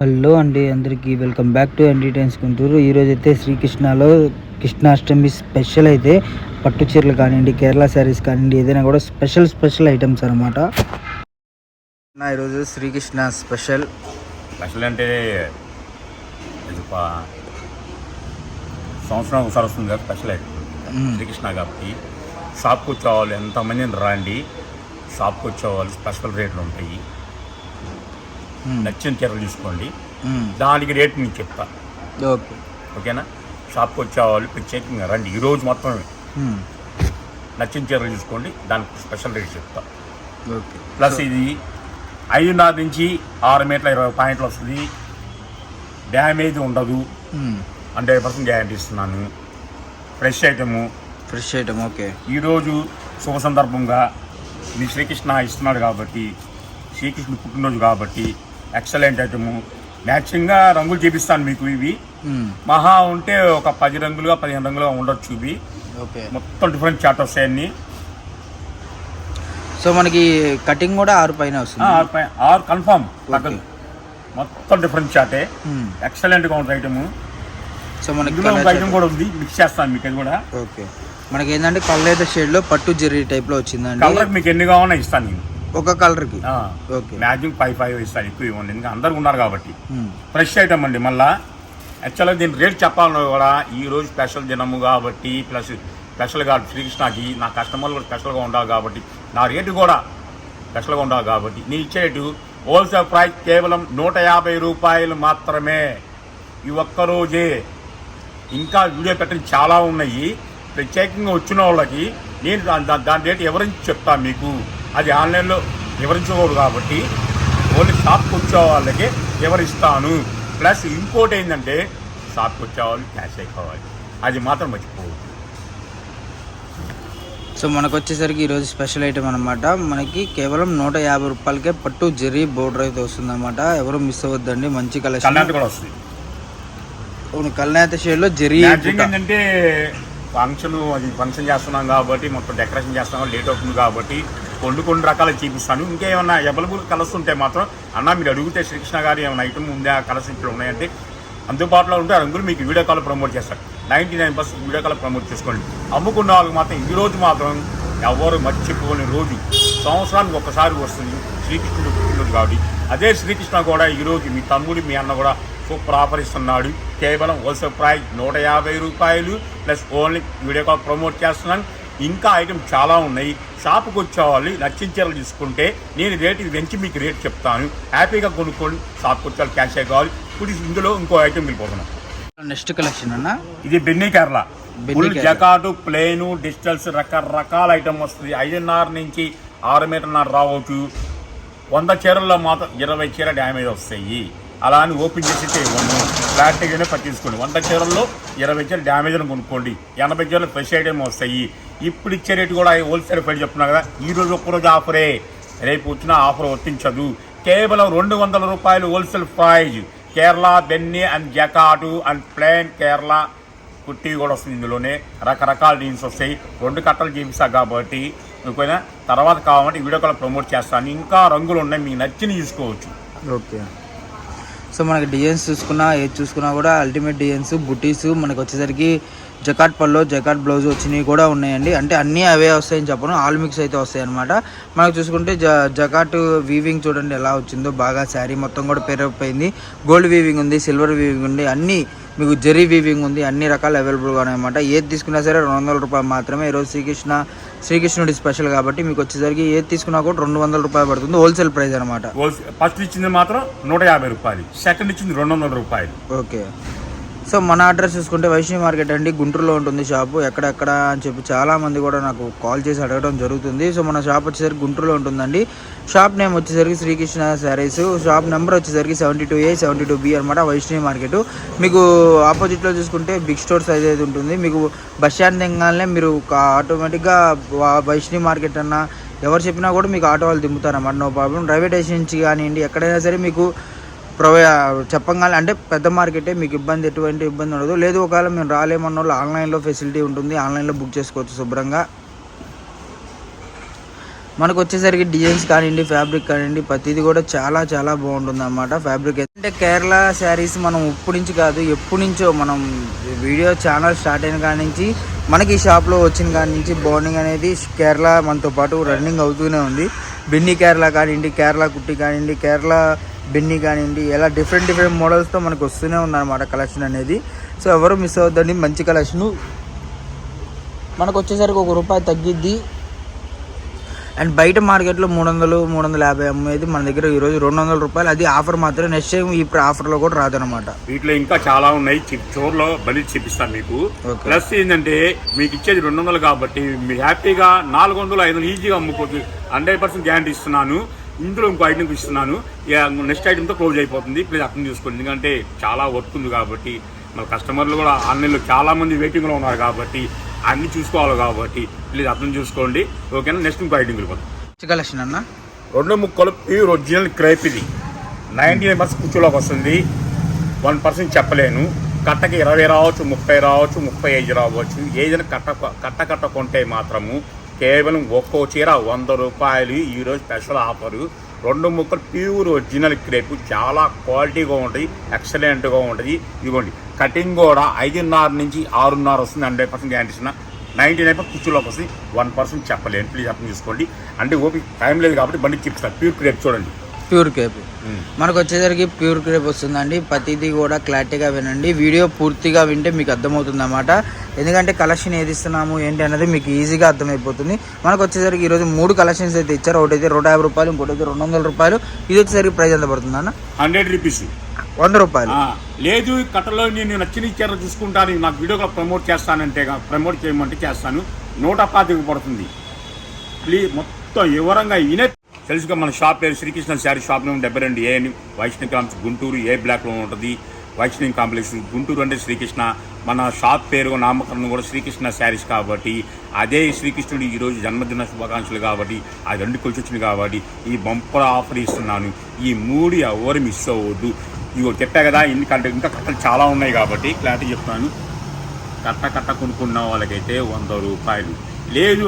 Hello అండి అందరికీ welcome back to ND times Guntur. ఈరోజు అయితే శ్రీకృష్ణలో కృష్ణాష్టమి స్పెషల్ అయితే పట్టు చీరలు కానివ్వండి కేరళ శారీస్ కానివ్వండి ఏదైనా కూడా స్పెషల్ స్పెషల్ ఐటమ్స్ అనమాట ఈరోజు శ్రీకృష్ణ స్పెషల్. స్పెషల్ అంటే ఇది సంవత్సరం ఒకసారి వస్తుంది కదా స్పెషల్ మ్మ్. శ్రీకృష్ణ కాబట్టి షాప్కి వచ్చేవాళ్ళు ఎంతమంది రండి షాప్కి వచ్చేవాళ్ళు స్పెషల్ రేట్లు ఉంటాయి. నచ్చిన చీరలు తీసుకోండి. దానికి రేట్ నేను చెప్తా. ఓకే. ఓకేనా? షాప్కి వచ్చేవాళ్ళు ప్రత్యేకంగా రండి. ఈ రోజు మొత్తం నచ్చిన చీరలు తీసుకోండి. దానికి స్పెషల్ రేట్ చెప్తా. ఓకే. ప్లస్ ఇది ఐదున్నర నుంచి ఆరు మీటర్ల ఇరవై పాయింట్లు వస్తుంది. డ్యామేజ్ ఉండదు. హండ్రెడ్ పర్సెంట్ గ్యారంటీ ఇస్తున్నాను. Fresh item. Fresh item okay. ఈరోజు శుభ సందర్భంగా మీ శ్రీకృష్ణ ఇస్తున్నాడు కాబట్టి శ్రీకృష్ణుడు పుట్టినరోజు కాబట్టి ఎక్సలెంట్ ఐటము మ్యాచింగ్గా రంగులు చూపిస్తాను మీకు ఇవి. మహా ఉంటే ఒక పది రంగులుగా పదిహేను రంగులుగా ఉండొచ్చు ఇవి. ఓకే. మొత్తం డిఫరెంట్ చాట్ వస్తాయి అన్ని. సో మనకి కటింగ్ కూడా ఆరు పైన వస్తుంది. ఆరు పై- ఆరు కన్ఫామ్ తగ్గదు. మొత్తం డిఫరెంట్ చాటే. ఎక్సలెంట్గా ఉంటుంది ఐటము సో మనకి ఐటమ్ కూడా ఉంది. మిక్స్ చేస్తాను మీకు అది కూడా. ఓకే మనకి ఏంటంటే కళ్ళైతే షేడ్లో పట్టు జెర్రీ టైప్లో వచ్చిందండి. కలర్ మీకు ఎన్ని కావాలన్నా ఇస్తాను నేను. ఒక కలర్కి ఆ, ఓకే. మ్యాచింగ్ ఫైవ్ ఫైవ్ ఇస్తాను ఎక్కువ ఇవ్వండి. ఎందుకంటే అందరు ఉన్నారు కాబట్టి. ఫ్రెష్ ఐటమ్ అండి మళ్ళా. యాక్చువల్గా దీని రేట్ చెప్పాలన్నా కూడా ఈ రోజు స్పెషల్ దినము కాబట్టి ప్లస్ స్పెషల్గా శ్రీకృష్ణకి నా కస్టమర్లు కూడా స్పెషల్గా ఉండాలి కాబట్టి నా రేటు కూడా స్పెషల్గా ఉండాలి కాబట్టి నేను ఇచ్చే రేటు హోల్సేల్ ప్రైస్ కేవలం నూట యాభై రూపాయలు మాత్రమే. ఈ ఒక్క రోజే. ఇంకా వీడియో పెట్టిన చాలా ఉన్నాయి. ప్రత్యేకంగా వచ్చిన వాళ్ళకి నేను దాని రేటు వివరించి చెప్తాను మీకు. అది ఆన్లైన్లో వివరించకూడదు కాబట్టి ఓన్లీ షాప్కి వచ్చే వాళ్ళకి వివరిస్తాను. ప్లస్ ఇంకోటి ఏంటంటే షాప్కి వచ్చేవాళ్ళు క్యాష్ అయిపోవాలి. అది మాత్రం మర్చిపోవద్దు. సో మనకు వచ్చేసరికి ఈరోజు స్పెషల్ ఐటమ్ అనమాట మనకి కేవలం నూట యాభై రూపాయలకే పట్టు జెర్రీ బోర్డర్ అయితే వస్తుందన్నమాట. ఎవరు మిస్ అవ్వద్దండి మంచి కలెక్షన్. కూడా వస్తుంది. కల్నేత షేడ్లో జెర్రీ ఏంటంటే ఫంక్షన్ అది ఫంక్షన్ చేస్తున్నాం కాబట్టి మొత్తం డెకరేషన్ చేస్తున్నాం లేట్ అవుతుంది కాబట్టి కొన్ని కొన్ని రకాలు చూపిస్తాను. ఇంకేమన్నా అవైలబుల్ కలర్స్ ఉంటే మాత్రం అన్న మీరు అడిగితే శ్రీకృష్ణ గారు ఏమైనా ఐటమ్ ఉందా? కలర్స్ ఇక్కడ ఉన్నాయంటే అందుబాటులో ఉంటే ఆ రంగులు మీకు వీడియో కాల్ ప్రమోట్ చేస్తారు ninety nine percent video call promote చేసుకోండి. అమ్ముకున్న వాళ్ళకి మాత్రం ఈ రోజు మాత్రం ఎవరు మర్చిపోని రోజు. సంవత్సరానికి ఒకసారి వస్తుంది శ్రీకృష్ణుడు పుట్టినరోజు కాబట్టి. అదే శ్రీకృష్ణ కూడా ఈరోజు మీ తమ్ముడు మీ అన్న కూడా సూపర్ ఆఫర్ ఇస్తున్నాడు కేవలం హోల్సేల్ ప్రైస్ నూట యాభై రూపాయలు. Plus only video call promote చేస్తున్నాను. ఇంకా ఐటమ్ చాలా ఉన్నాయి. షాప్కి వచ్చేవాళ్ళు నచ్చిన చీరలు తీసుకుంటే నేను రేటు పెంచి మీకు రేట్ చెప్తాను. హ్యాపీగా కొనుక్కోండి. షాప్కి వచ్చే క్యాష్ కావాలి. ఇప్పుడు ఇందులో ఇంకో ఐటమ్ వెళ్ళిపోతున్నాం. నెక్స్ట్ కలెక్షన్ అన్న? ఇది బెన్నీ కేరళ. ఫుల్. జకాటు ప్లేను డిజిటల్స్ రకరకాల ఐటమ్ వస్తుంది. ఐదున్నర నుంచి ఆరు మీటర్న్నర రావచ్చు. వంద చీరల్లో మాత్రం ఇరవై చీర డ్యామేజ్ వస్తాయి. అలా అని ఓపెన్ చేసి ఇవ్వను ఫ్లాట్గానే పట్టించుకోండి. వంద చీరల్లో ఇరవై చీర డ్యామేజ్ అని కొనుక్కోండి. ఎనభై చీరలు ఫ్రెష్ ఐటమ్ వస్తాయి. ఇప్పుడు ఇచ్చే రేటు కూడా హోల్సేల్ ప్రైస్ చెప్తున్నా కదా. ఈ రోజు ఒక్కరోజు ఆఫరే. రేపు వచ్చిన ఆఫర్ వర్తించదు. కేవలం రెండు వందల రూపాయలు హోల్సేల్ ప్రైజ్. కేరళ బెన్నీ అండ్ జకాటు అండ్ ప్లేన్ కేరళ కుట్టి కూడా వస్తుంది ఇందులోనే. రకరకాల జీన్స్ వస్తాయి. రెండు కట్టలు చేపిస్తా కాబట్టి ఓకేనా? తర్వాత కావాలంటే వీడియో కాల్ ప్రమోట్ చేస్తాను. ఇంకా రంగులు ఉన్నాయి. మీకు నచ్చిన తీసుకోవచ్చు. ఓకే. సో మనకి డిజైన్స్ చూసుకున్నా ఏది చూసుకున్నా కూడా అల్టిమేట్ డిజైన్స్ బుటీస్ మనకు వచ్చేసరికి జకాట్ పల్లో జకాట్ బ్లౌజ్ వచ్చినవి కూడా ఉన్నాయండి. అంటే అన్నీ అవే వస్తాయని చెప్పను. ఆల్ మిక్స్ అయితే వస్తాయి అనమాట మనకు చూసుకుంటే జ జకాట్ వీవింగ్ చూడండి ఎలా వచ్చిందో. బాగా శారీ మొత్తం కూడా పెరిగిపోయింది గోల్డ్ వీవింగ్ ఉంది సిల్వర్ వీవింగ్ ఉంది. అన్నీ మీకు జెరీ వీవింగ్ ఉంది. అన్ని రకాలు అవైలబుల్గా ఉన్నాయన్నమాట. ఏది తీసుకున్నా సరే రెండు వందల రూపాయలు మాత్రమే. ఈరోజు శ్రీకృష్ణ శ్రీకృష్ణుడి స్పెషల్ కాబట్టి మీకు వచ్చేసరికి ఏది తీసుకున్నా కూడా రెండు వందల రూపాయలు పడుతుంది. హోల్సేల్ ప్రైస్ అనమాట ఫస్ట్ ఇచ్చింది మాత్రం నూట యాభై రూపాయలు. సెకండ్ ఇచ్చింది రెండు వందల రూపాయలు. ఓకే. సో మన అడ్రస్ చూసుకుంటే వైష్ణవి మార్కెట్ అండి. గుంటూరులో ఉంటుంది షాపు ఎక్కడెక్కడ అని చెప్పి చాలా మంది కూడా నాకు కాల్ చేసి అడగడం జరుగుతుంది. సో మన షాప్ వచ్చేసరికి గుంటూరులో ఉంటుందండి. షాప్ నేమ్ వచ్చేసరికి శ్రీకృష్ణ శారీస్. షాప్ నెంబర్ వచ్చేసరికి seventy two A seventy two B అనమాట వైష్ణవి మార్కెట్. మీకు ఆపోజిట్లో చూసుకుంటే బిగ్ స్టోర్స్ అయితే ఉంటుంది. మీకు బస్ స్టాండ్ దిగానే మీరు ఆటోమేటిక్గా వైష్ణవి మార్కెట్ అన్న ఎవరు చెప్పినా కూడా మీకు ఆటో వాళ్ళు దింపుతారన్నమాట. నో ప్రాబ్లం రైల్వే స్టేషన్ నుంచి కానివ్వండి ఎక్కడైనా సరే మీకు ప్రొవై చెప్పగానే అంటే పెద్ద మార్కెటే మీకు ఇబ్బంది ఎటువంటి ఇబ్బంది ఉండదు. లేదు ఒకవేళ మేము రాలేమన్న వాళ్ళు ఆన్లైన్లో ఫెసిలిటీ ఉంటుంది ఆన్లైన్లో బుక్ చేసుకోవచ్చు శుభ్రంగా. మనకు వచ్చేసరికి డిజైన్స్ కానివ్వండి ఫ్యాబ్రిక్ కానివ్వండి ప్రతిది కూడా చాలా చాలా బాగుంటుంది అన్నమాట ఫ్యాబ్రిక్ అంటే కేరళ శారీస్ మనం ఇప్పుడు నుంచి కాదు ఎప్పటి నుంచో మనం వీడియో ఛానల్ స్టార్ట్ అయిన కాడి నుంచి మనకి ఈ షాప్లో వచ్చిన కాడి నుంచి బాండింగ్ అనేది కేరళ మనతో పాటు రన్నింగ్ అవుతూనే ఉంది. బెన్ని కేరళ కానివ్వండి కేరళ కుట్టి కానివ్వండి కేరళ బెన్ని కానివ్వండి ఇలా డిఫరెంట్ డిఫరెంట్ మోడల్స్తో మనకు వస్తూనే ఉందన్నమాట కలెక్షన్ అనేది. సో ఎవరు మిస్ అవుద్దండి మంచి కలెక్షను మనకు వచ్చేసరికి ఒక రూపాయి తగ్గిద్ది. అండ్ బయట మార్కెట్లో మూడు వందలు మూడు వందల యాభై అమ్మేది మన దగ్గర ఈరోజు రెండు వందల రూపాయలు. అది ఆఫర్ మాత్రమే. నెక్స్ట్ టైం ఈ ఆఫర్లో కూడా రాదనమాట వీటిలో ఇంకా చాలా ఉన్నాయి. చిప్ చోర్లో బండి చూపిస్తాను మీకు. ప్లస్ ఏంటంటే మీకు ఇచ్చేది రెండు వందలు కాబట్టి మీరు హ్యాపీగా నాలుగు వందలు ఐదు వందలు ఈజీగా అమ్ముకోవచ్చు. హండ్రెడ్ పర్సెంట్ గ్యారంటీ ఇస్తున్నాను. ఇందులో ఇంకో ఐటమ్ ఇస్తున్నాను. నెక్స్ట్ ఐటమ్తో క్లోజ్ అయిపోతుంది. ప్లీజ్ అర్థం చేసుకోండి. ఎందుకంటే చాలా వర్క్ ఉంది కాబట్టి మన కస్టమర్లు కూడా ఆన్లైన్లో చాలా మంది వెయిటింగ్లో ఉన్నారు కాబట్టి అన్ని చూసుకోవాలి కాబట్టి ప్లీజ్ అర్థం చూసుకోండి. ఓకేనా నెక్స్ట్ ఇంకో ఐటమ్ వెళ్ళిపోతాం కలెక్షన్ అన్న? రెండు ముక్కలు ప్యూర్ ఒరిజినల్ క్రేప్ ఇది. నైంటీ నైన్ పర్సెంట్ కూర్చోలోకి వస్తుంది. వన్ పర్సెంట్ చెప్పలేను. కట్టకి ఇరవై రావచ్చు ముప్పై రావచ్చు ముప్పై ఐదు రావచ్చు. ఏదైనా కట్ట కట్ట కట్ట కొంటే మాత్రము కేవలం ఒక్కో చీర వంద రూపాయలు ఈరోజు స్పెషల్ ఆఫరు. రెండు ముక్కలు ప్యూర్ ఒరిజినల్ క్రేపు. చాలా క్వాలిటీగా ఉంటుంది ఎక్సలెంట్గా ఉంటుంది. ఇదిగోండి కటింగ్ కూడా ఐదున్నర నుంచి ఆరున్నర వస్తుంది హండ్రెడ్ పర్సెంట్ గ్యారంటీ ఇస్తున్నా. నైంటీ నైన్ పర్సెంట్ కుర్చీలోకి వస్తుంది వన్ పర్సెంట్ చెప్పలేను. ప్లీజ్ అర్థం చేసుకోండి. అంటే ఓపి టైం లేదు కాబట్టి బండి చెప్తాను ప్యూర్ క్రేప్ చూడండి. ప్యూర్ కేప్ మనకు వచ్చేసరికి ప్యూర్ క్రేప్ వస్తుందండి. ప్రతిదీ కూడా క్లారిటీగా వినండి. వీడియో పూర్తిగా వింటే మీకు అర్థమవుతుంది అన్నమాట ఎందుకంటే కలెక్షన్ ఏది ఇస్తున్నాము ఏంటి అనేది మీకు ఈజీగా అర్థమైపోతుంది. మనకు వచ్చేసరికి ఈరోజు మూడు కలెక్షన్స్ అయితే ఇచ్చారు. ఒకటి అయితే నూట యాభై రూపాయలు ఇంకోటి అయితే రెండు వందల రూపాయలు. ఇది వచ్చేసరికి ప్రైస్ ఎంత పడుతుంది అన్న? Hundred rupees. వంద రూపాయలు. లేదు కట్టలో నేను నచ్చిన చీర చూసుకుంటాను నాకు వీడియోగా ప్రమోట్ చేస్తానంటే ప్రమోట్ చేయమంటే చేస్తాను. నూట పాతిక పడుతుంది. ప్లీజ్ మొత్తం వివరంగా వినే తెలుసుగా మన షాప్ పేరు శ్రీకృష్ణ శారీ షాప్ నెంబర్ డెబ్బై రెండు ఏ అని వైష్ణవి కాంప్లెక్స్ గుంటూరు ఏ బ్లాక్లో ఉంటుంది. వైష్ణవి కాంప్లెక్స్ గుంటూరు అంటే శ్రీకృష్ణ. మన షాప్ పేరు నామకరణం కూడా శ్రీకృష్ణ శారీస్ కాబట్టి అదే శ్రీకృష్ణుడు ఈరోజు జన్మదిన శుభాకాంక్షలు కాబట్టి ఆ రెండు కలిసి వచ్చింది కాబట్టి ఈ బంపర్ ఆఫర్ ఇస్తున్నాను. ఈ మూడు ఎవరు మిస్ అవ్వద్దు. ఇగో చెప్పా కదా ఎందుకంటే ఇంకా కట్టలు చాలా ఉన్నాయి కాబట్టి క్లారిటీ చెప్తాను కట్ట కట్ట కొనుక్కున్న వాళ్ళకైతే వంద రూపాయలు. లేదు